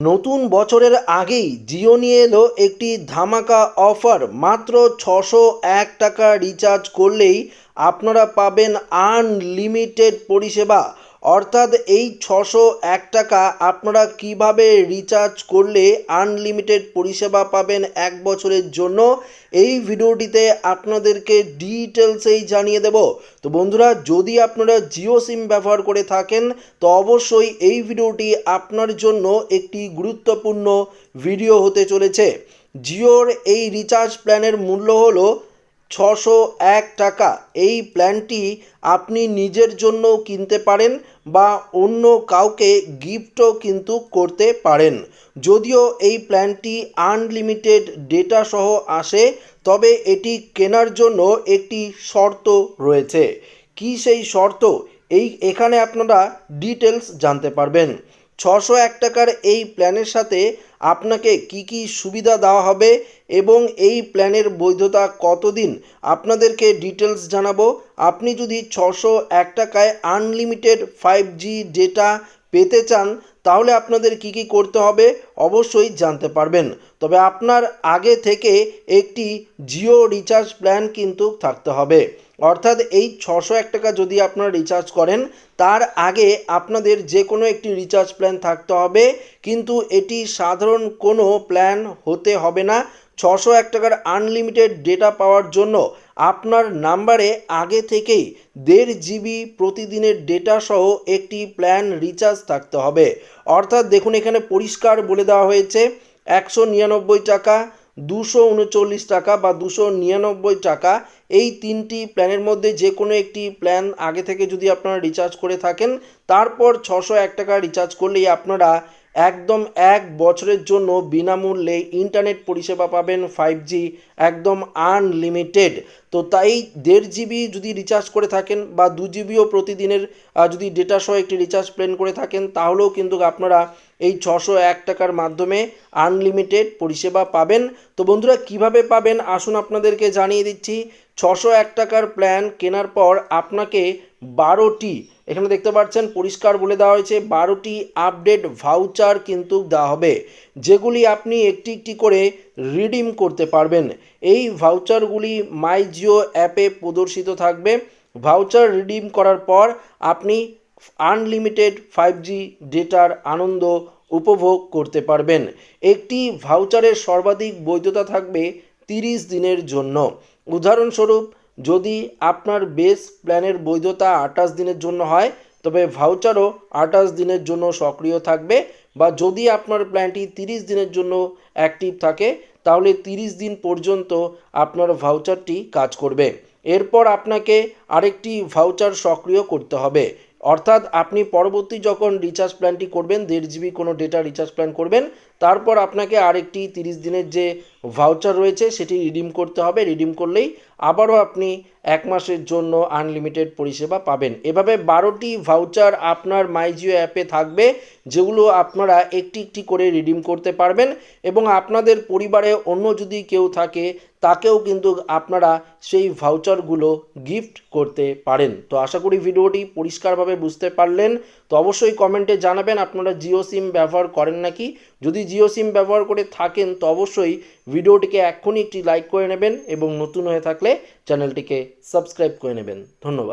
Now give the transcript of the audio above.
নতুন বছরের আগেই জিও নিয়ে এলো একটি ধামাকা অফার। মাত্র ছশো এক টাকা রিচার্জ করলেই আপনারা পাবেন আনলিমিটেড পরিষেবা। অর্থাৎ এই ছশো এক টাকা আপনারা কীভাবে রিচার্জ করলে আনলিমিটেড পরিষেবা পাবেন এক বছরের জন্য, এই ভিডিওটিতে আপনাদেরকে ডিটেলসেই জানিয়ে দেব। তো বন্ধুরা, যদি আপনারা জিও সিম ব্যবহার করে থাকেন, তো অবশ্যই এই ভিডিওটি আপনার জন্য একটি গুরুত্বপূর্ণ ভিডিও হতে চলেছে। জিওর এই রিচার্জ প্ল্যানের মূল্য হলো ছশো এক টাকা। এই প্ল্যানটি আপনি নিজের জন্য কিনতে পারেন বা অন্য কাউকে গিফটও কিন্তু করতে পারেন। যদিও এই প্ল্যানটি আনলিমিটেড ডেটা সহ আসে, তবে এটি কেনার জন্য একটি শর্ত রয়েছে। কি সেই শর্ত? এই এখানে আপনারা ডিটেলস জানতে পারবেন। ছশো এক টাকার এই প্ল্যানের সাথে আপনাকে কি কি সুবিধা দেওয়া হবে এবং এই প্ল্যানের বৈধতা কতদিন? আপনাদেরকে ডিটেলস জানাব। আপনি যদি ছশো এক টাকায় আনলিমিটেড ফাইভ জি ডেটা পেতে চান, তাহলে আপনাদের কি কি করতে হবে অবশ্যই জানতে পারবেন। তবে আপনার আগে থেকে একটি জিও রিচার্জ প্ল্যান কিন্তু থাকতে হবে। অর্থাৎ এই ছশো এক টাকা যদি আপনারা রিচার্জ করেন, তার আগে আপনাদের যে কোনো একটি রিচার্জ প্ল্যান থাকতে হবে। কিন্তু এটি সাধারণ কোনো প্ল্যান হতে হবে না। ছশো এক টাকার আনলিমিটেড ডেটা পাওয়ার জন্য আপনার নাম্বারে আগে থেকেই দেড় জিবি প্রতিদিনের ডেটা সহ একটি প্ল্যান রিচার্জ থাকতে হবে। অর্থাৎ দেখুন, এখানে পরিষ্কার বলে দেওয়া হয়েছে, একশো নিরানব্বই টাকা, দুশো উনচল্লিশ টাকা বা দুশো নিরানব্বই টাকা এই তিনটি প্ল্যানের মধ্যে যে কোনো একটি প্ল্যান আগে থেকে যদি আপনারা রিচার্জ করে থাকেন, তারপর ছশো এক টাকা রিচার্জ করলেই আপনারা একদম এক বছরের জন্য বিনামূল্যে ইন্টারনেট পরিষেবা পাবেন ফাইভ জি একদম আনলিমিটেড তো তাই দেড় জিবি যদি রিচার্জ করে থাকেন বা দু জিবিও প্রতিদিনের যদি ডেটা সহ একটি রিচার্জ প্ল্যান করে থাকেন, তাহলেও কিন্তু আপনারা এই ছশো এক টাকার মাধ্যমে আনলিমিটেড পরিষেবা পাবেন। তো বন্ধুরা, কীভাবে পাবেন? আসুন আপনাদেরকে জানিয়ে দিচ্ছি। ছশো এক টাকার প্ল্যান কেনার পর আপনাকে বারোটি এখানে দেখতে পাচ্ছেন, পরিষ্কার বলে দেওয়া হয়েছে, বারোটি আপডেট ভাউচার কিন্তু দেওয়া হবে, যেগুলি আপনি একটি একটি করে রিডিম করতে পারবেন। এই ভাউচারগুলি মাই জিও অ্যাপে প্রদর্শিত থাকবে। ভাউচার রিডিম করার পর আপনি আনলিমিটেড ফাইভ জি ডেটার আনন্দ উপভোগ করতে পারবেন। একটি ভাউচারের সর্বাধিক বৈধতা থাকবে তিরিশ দিনের জন্য। উদাহরণস্বরূপ যদি আপনার বেস প্ল্যানের বৈধতা আঠাশ দিনের জন্য হয়, তবে ভাউচারও আঠাশ দিনের জন্য সক্রিয় থাকবে বা যদি আপনার প্ল্যানটি তিরিশ দিনের জন্য অ্যাক্টিভ থাকে, তাহলে তিরিশ দিন পর্যন্ত আপনার ভাউচারটি কাজ করবে। এরপর আপনাকে আরেকটি ভাউচার সক্রিয় করতে হবে। অর্থাৎ আপনি পরবর্তী যখন রিচার্জ প্ল্যানটি করবেন, দেড় জিবি কোনো ডেটা রিচার্জ প্ল্যান করবেন তারপর আপনাকে আরেকটি তিরিশ দিনের যে ভাউচার রয়েছে, সেটি রিডিম করতে হবে। রিডিম করলেই আবারও আপনি এক মাসের জন্য আনলিমিটেড পরিষেবা পাবেন। এভাবে বারোটি ভাউচার আপনার মাইজিও অ্যাপে থাকবে, যেগুলো আপনারা একটি একটি করে রিডিম করতে পারবেন এবং আপনাদের পরিবারে অন্য যদি কেউ থাকে, তাকেও কিন্তু আপনারা সেই ভাউচারগুলো গিফট করতে পারেন। তো আশা করি ভিডিওটি পরিষ্কারভাবে বুঝতে পারলেন। তো অবশ্যই কমেন্টে জানাবেন, আপনারা জিও সিম ব্যবহার করেন নাকি? যদি জিও সিম ব্যবহার করে থাকেন, তো অবশ্যই ভিডিওটিকে এক্ষুনি একটি লাইক করে নেবেন এবং নতুন হয়ে থাকলে চ্যানেলটিকে সাবস্ক্রাইব করে নেবেন। ধন্যবাদ।